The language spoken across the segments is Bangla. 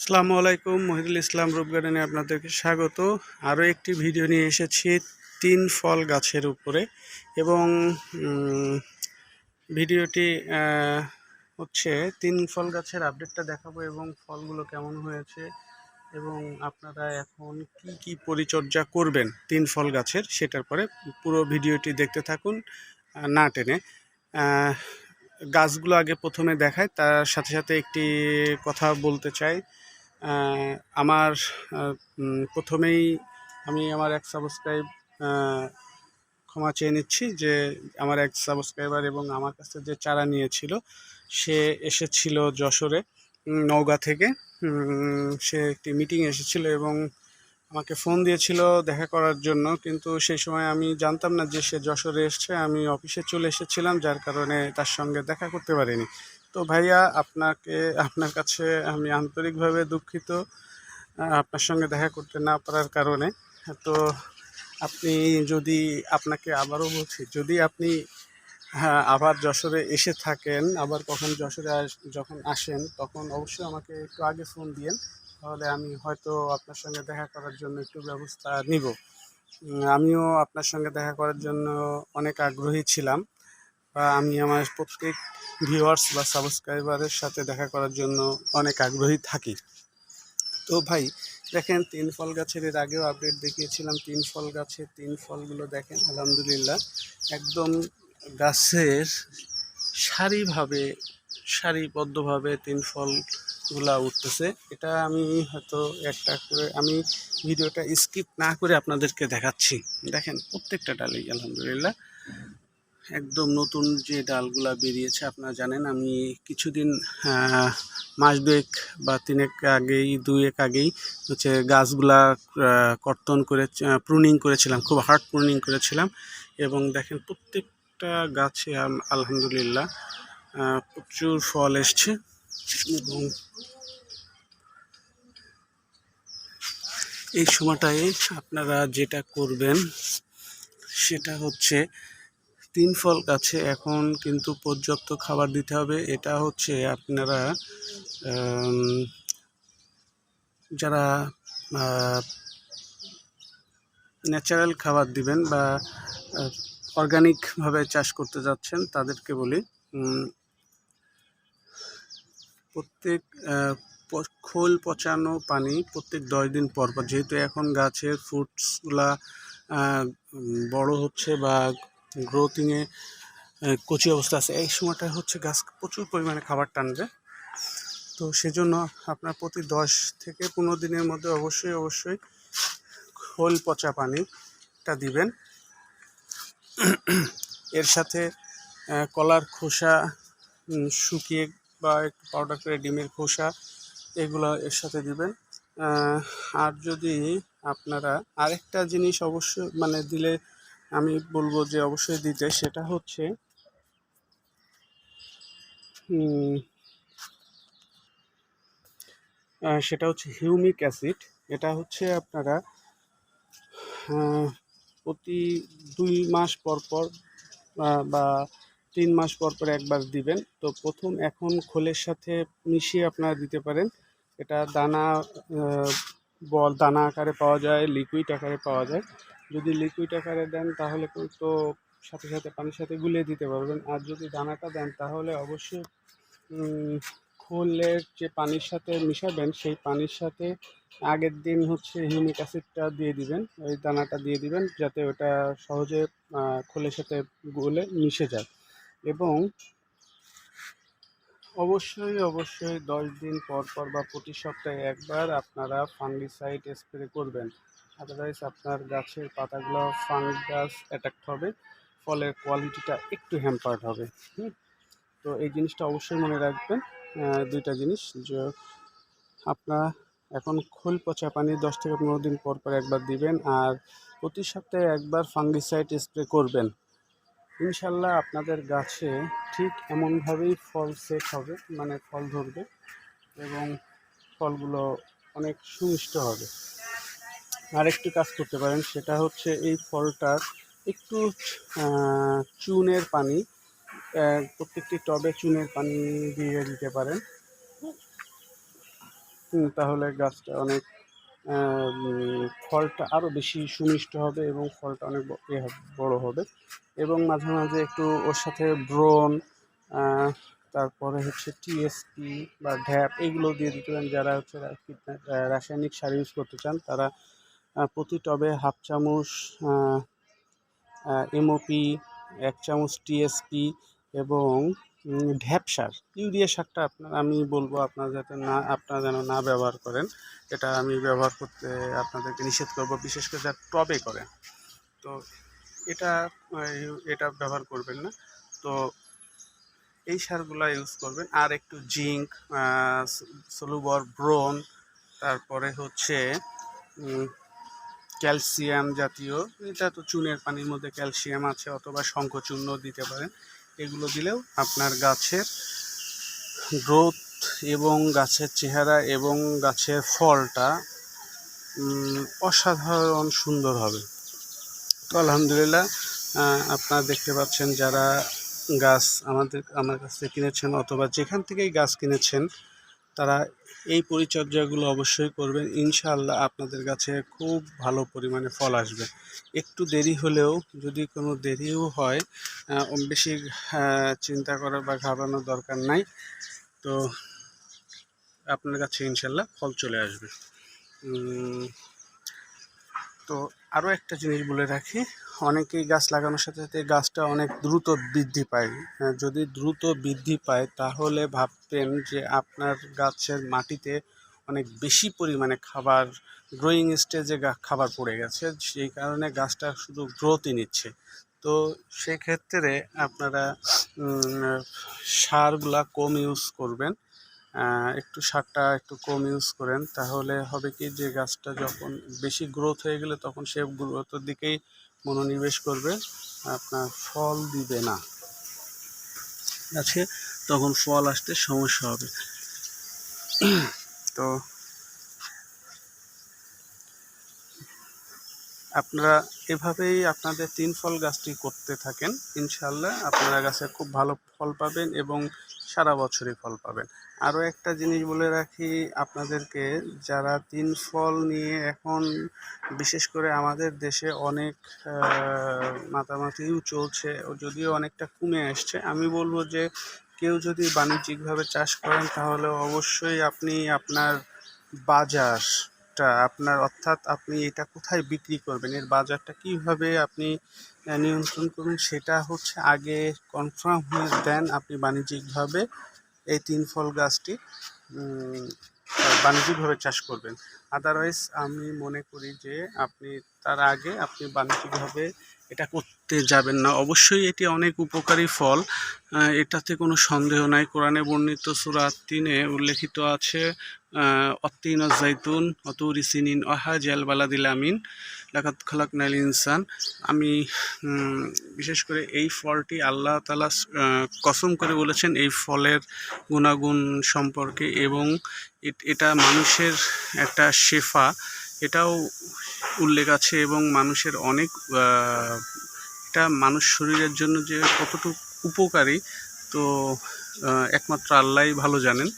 আসসালামু আলাইকুম, মহিদুল ইসলাম রূপ গার্ডেনে আপনাদেরকে স্বাগত। আরও একটি ভিডিও নিয়ে এসেছি তিন ফল গাছের উপরে এবং ভিডিওটি হচ্ছে তিন ফল গাছের আপডেটটা দেখাবো এবং ফলগুলো কেমন হয়েছে এবং আপনারা এখন কি কি পরিচর্যা করবেন তিন ফল গাছের সেটার পরে পুরো ভিডিওটি দেখতে থাকুন না টেনে। গাছগুলো আগে প্রথমে দেখায় তার সাথে সাথে একটি কথা বলতে চাই। আমার প্রথমেই আমি আমার এক সাবস্ক্রাইব ক্ষমা চেয়ে নিচ্ছি যে আমার এক সাবস্ক্রাইবার এবং আমার কাছে যে চারা নিয়েছিল, সে এসেছিল যশোরে নওগাঁ থেকে। সে একটি মিটিং এসেছিল এবং আমাকে ফোন দিয়েছিল দেখা করার জন্য, কিন্তু সেই সময় আমি জানতাম না যে সে যশোরে এসছে। আমি অফিসে চলে এসেছিলাম, যার কারণে তার সঙ্গে দেখা করতে পারিনি। তো ভাইয়া, আপনাকে, আপনার কাছে আমি আন্তরিকভাবে দুঃখিত আপনার সঙ্গে দেখা করতে না পারার কারণে। তো আপনি যদি আপনাকে আবারও বলছি, যদি আপনি হ্যাঁ আবার যশোরে এসে থাকেন, আবার কখন যশোরে যখন আসেন, তখন অবশ্যই আমাকে একটু আগে ফোন দিয়েন, তাহলে আমি হয়তো আপনার সঙ্গে দেখা করার জন্য একটু ব্যবস্থা নিব। আমিও আপনার সঙ্গে দেখা করার জন্য অনেক আগ্রহী ছিলাম। বা আমি আমার প্রত্যেক ভিউয়ার্স বা সাবস্ক্রাইবারের সাথে দেখা করার জন্য অনেক আগ্রহী থাকি। তো ভাই, দেখেন, তিন ফল গাছের এর আগেও আপডেট দেখিয়েছিলাম। তিন ফল গাছের তিন ফলগুলো দেখেন, আলহামদুলিল্লাহ। একদম গাছের সারিভাবে, সারিবদ্ধভাবে তিন ফলগুলা উঠতেছে। এটা আমি হয়তো একটা করে, আমি ভিডিওটা স্কিপ না করে আপনাদেরকে দেখাচ্ছি। দেখেন, প্রত্যেকটা ডালেই আলহামদুলিল্লাহ। একদম নতুন যে ডালগুলা বেরিয়েছে, আপনারা জানেন, আমি কিছুদিন মাস দুয়েক বা তিনেক আগেই, দুয়েক আগেই হচ্ছে গাছগুলা কর্তন করে প্রুনিং করেছিলাম, খুব হার্ড প্রুনিং করেছিলাম এবং দেখেন প্রত্যেকটা গাছে আল- আলহামদুলিল্লাহ প্রচুর ফল এসছে এবং এই সময়টায় আপনারা যেটা করবেন সেটা হচ্ছে তিন ফল গাছে এখন কিন্তু পর্যাপ্ত খাবার দিতে হবে। এটা হচ্ছে আপনারা যারা ন্যাচারাল খাবার দিবেন বা অর্গানিকভাবে চাষ করতে যাচ্ছেন, তাদেরকে বলি প্রত্যেক খোল পচানো পানি প্রত্যেক দশ দিন পর পর। যেহেতু এখন গাছের ফ্রুটসগুলা বড় হচ্ছে বা গ্রোথিংয়ে কচি অবস্থা আছে। এই সময়টা হচ্ছে গাছ প্রচুর পরিমাণে খাবার টানবে। তো সেজন্য আপনার প্রতি দশ থেকে পনেরো দিনের মধ্যে অবশ্যই অবশ্যই খোল পচা পানিটা দিবেন। এর সাথে কলার খোসা শুকিয়ে বা একটু পাউডার করে ডিমের খোসা এগুলো এর সাথে দিবেন। আর যদি আপনারা আরেকটা জিনিস অবশ্যই মানে দিলে আমি বলব যে অবশ্যই দিতে, সেটা হচ্ছে সেটা হচ্ছে হিউমিক অ্যাসিড। এটা হচ্ছে আপনারা প্রতি দুই মাস পর পর, বা তিন মাস পর পর একবার দিবেন। তো প্রথম এখন খোলের সাথে মিশিয়ে আপনারা দিতে পারেন। এটা দানা বল, দানা আকারে পাওয়া যায় লিকুইড আকারে পাওয়া যায়। যদি লিকুইড আকারে দেন, তাহলে তো সাথে সাথে পানির সাথে গুলিয়ে দিতে পারবেন। আর যদি দানাটা দেন, তাহলে অবশ্যই খোলের যে পানির সাথে মিশাবেন, সেই পানির সাথে আগের দিন হচ্ছে হিউমিক অ্যাসিডটা দিয়ে দিবেন। ওই দানাটা দিয়ে দিবেন, যাতে ওটা সহজে খোলের সাথে গলে মিশে যায়। এবং অবশ্যই অবশ্যই দশ দিন পর পর বা প্রতি সপ্তাহে একবার আপনারা ফাঙ্গিসাইড স্প্রে করবেন। আদারওয়াইজ আপনার গাছের পাতাগুলো ফাঙ্গাস অ্যাটাক হবে। ফলের কোয়ালিটিটা একটু হ্যাম্পার্ড হবে। হুম? তো এই জিনিসটা অবশ্যই মনে রাখবেন। দুইটা জিনিস যে আপনার এখন খোল পচা পানি দশ থেকে পনেরো দিন পর পর একবার দিবেন আর প্রতি সপ্তাহে একবার ফাঙ্গিসাইড স্প্রে করবেন। ইনশাল্লাহ আপনাদের গাছে ঠিক এমনভাবেই ফল সেট হবে মানে ফল ধরবে এবং ফলগুলো অনেক সুমিষ্ট হবে। আরেকটি কাজ করতে পারেন, সেটা হচ্ছে এই ফলটার একটু চুনের পানি প্রত্যেকটি টবে চুনের পানি দিয়ে দিতে পারেন। তাহলে গাছটা অনেক ফলটা আরও বেশি সুমিষ্ট হবে এবং ফলটা অনেক বড় হবে। এবং মাঝে মাঝে একটু ওর সাথে ব্রন তারপরে হচ্ছে টিএসপি বা ঢ্যাপ, এগুলো দিয়ে দিতে পারেন। যারা হচ্ছে রাসায়নিক সার ইউজ করতে চান, তারা প্রতি টবে হাফ চামচ এমওপি এক চামচ টিএসপি এবং ঢ্যাপ সার। ইউরিয়া সারটা আপনার, আমি বলব আপনারা যাতে না, আপনারা যেন না ব্যবহার করেন। এটা আমি ব্যবহার করতে আপনাদেরকে নিষেধ করব, বিশেষ করে যারা টবে করেন তো এটা এটা ব্যবহার করবেন না। তো এই সারগুলা ইউজ করবেন। আর একটু জিঙ্ক সলুবর ব্রোন তারপরে হচ্ছে ক্যালসিয়াম জাতীয়, এটা তো চুনের পানির মধ্যে ক্যালসিয়াম আছে অথবা শঙ্খচূর্ণ দিতে পারেন। এগুলো দিলেও আপনার গাছের গ্রোথ এবং গাছের চেহারা এবং গাছের ফলটা অসাধারণ সুন্দর হবে। তো আলহামদুলিল্লাহ আপনারা দেখতে পাচ্ছেন যারা গাছ আমাদের, আমার কাছ থেকে কিনেছেন অথবা যেখান থেকেই গাছ কিনেছেন তারা এই পরিচর্যাগুলো অবশ্যই করবেন। ইনশাআল্লাহ আপনাদের কাছে খুব ভালো পরিমাণে ফল আসবে। একটু দেরি হলেও, যদি কোনো দেরিও হয় বেশি চিন্তা করার বা ঘাবানোর দরকার নাই, তো আপনার কাছে ইনশাল্লাহ ফল চলে আসবে। তো আরও একটা জিনিস বলে রাখি অনেকেই গাছ লাগানোর সাথে সাথে গাছটা অনেক দ্রুত বৃদ্ধি পায়। হ্যাঁ, যদি দ্রুত বৃদ্ধি পায় তাহলে ভাবতেন যে আপনার গাছের মাটিতে অনেক বেশি পরিমাণে খাবার গ্রোয়িং স্টেজে খাবার পড়ে গেছে সেই কারণে গাছটা শুধু গ্রোথই নিচ্ছে। তো সেক্ষেত্রে আপনারা সারগুলা কম ইউজ করবেন। একটু সারটা একটু কম ইউজ করেন, তাহলে হবে কি যে গাছটা যখন বেশি গ্রোথ হয়ে গেলে তখন সে গ্রোথের দিকেই মনোনিবেশ করবে, আপনার ফল দিবে না। আছে তখন ফল আসতে সমস্যা হবে। তো আপনারা এভাবেই আপনাদের তিন ফল গাছটি করতে থাকেন ইনশাল্লাহ আপনারা গাছে খুব ভালো ফল পাবেন এবং সারা বছরই ফল পাবেন। আরও একটা জিনিস বলে রাখি আপনাদেরকে, যারা তিন ফল নিয়ে এখন বিশেষ করে আমাদের দেশে অনেক মাতামাতিও চলছে, ও যদিও অনেকটা কমে আসছে। আমি বলব যে কেউ যদি বাণিজ্যিকভাবে চাষ করেন তাহলে অবশ্যই আপনি আপনার বাজারটা আপনার, অর্থাৎ আপনি এটা কোথায় বিক্রি করবেন, এর বাজারটা কীভাবে আপনি নিয়ন্ত্রণ করবেন সেটা হচ্ছে আগে কনফার্ম হয়ে দেন আপনি বাণিজ্যিকভাবে এই তিন ফল গাছটি বাণিজ্যিকভাবে চাষ করবেন। আদারওয়াইজ আমি মনে করি যে আপনি তার আগে আপনি বাণিজ্যিকভাবে এটা করতে যাবেন না। অবশ্যই এটি অনেক উপকারী ফল। এটাতে কোনো সন্দেহ নাই। কোরআনে বর্ণিত সূরা তিনে উল্লেখিত আছে অত্তিন জাইতুন অতুরি অহা জেল বালাদিল আমিন। লাকাত খালাক নাইল ইনসান। আমি বিশেষ করে এই ফলটি আল্লাহ তালা কসম করে বলেছেন এই ফলের গুণাগুণ সম্পর্কে এবং এটা মানুষের একটা শেফা, এটাও উল্লেখ আছে এবং মানুষের অনেক এটা মানুষ শরীরের জন্য যে কতটুকু উপকারী, তো একমাত্র আল্লাহই ভালো জানেন।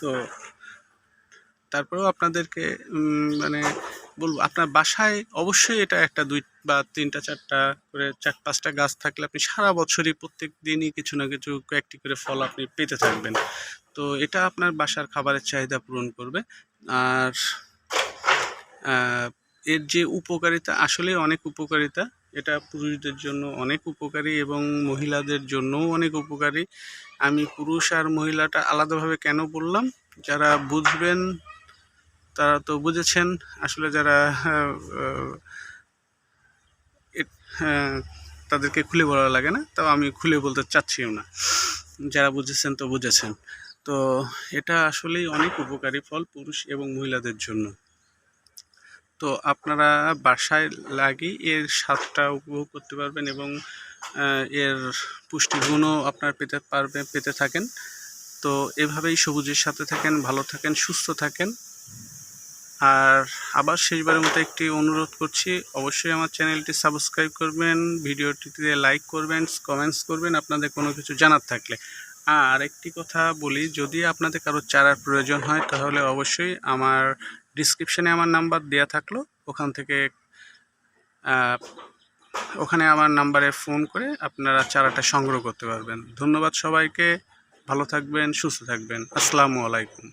তো, তারপরেও আপনাদেরকে মানে বলব, আপনার বাসায় অবশ্যই এটা একটা দুই বা তিনটা চারটা করে, চার পাঁচটা গাছ থাকলে আপনি সারা বছরই প্রত্যেক দিনই কিছু না কিছু কয়েকটি করে ফল আপনি পেতে থাকবেন। তো, এটা আপনার বাসার খাবারের চাহিদা পূরণ করবে। আর এর যে উপকারিতা আসলে অনেক উপকারিতা। এটা পুরুষদের জন্য অনেক উপকারী এবং মহিলাদের জন্যও অনেক উপকারী। আমি পুরুষ আর মহিলাটা আলাদাভাবে কেন বললাম? যারা বুঝবেন তারা তো বুঝেছেন। আসলে যারা হ্যাঁ, তাদেরকে খুলে বলা লাগে না তাও আমি খুলে বলতে চাচ্ছিও না। যারা বুঝেছেন তো বুঝেছেন। তো এটা আসলেই অনেক উপকারী ফল পুরুষ এবং মহিলাদের জন্য। তো আপনারা বাসায় লাগিয়ে এর স্বাদটা উপভোগ করতে পারবেন এবং এর পুষ্টিগুণও আপনার পেতে পারবে, পেতে থাকেন। তো এভাবেই সবুজের সাথে থাকেন, ভালো থাকেন, সুস্থ থাকেন। আর আবার শেষবারের মতো একটি অনুরোধ করছি, অবশ্যই আমার চ্যানেলটি সাবস্ক্রাইব করবেন, ভিডিওটিতে লাইক করবেন কমেন্টস করবেন, আপনাদের কোনো কিছু জানার থাকলে। আর একটি কথা বলি, যদি আপনাদের কারও চারার প্রয়োজন হয়, তাহলে অবশ্যই আমার ডিসক্রিপশানে আমার নাম্বার দেওয়া থাকল। ওখান থেকে ওখানে আমার নাম্বারে ফোন করে আপনারা চারাটা সংগ্রহ করতে পারবেন। ধন্যবাদ সবাইকে। ভালো থাকবেন, সুস্থ থাকবেন। আসসালামু আলাইকুম।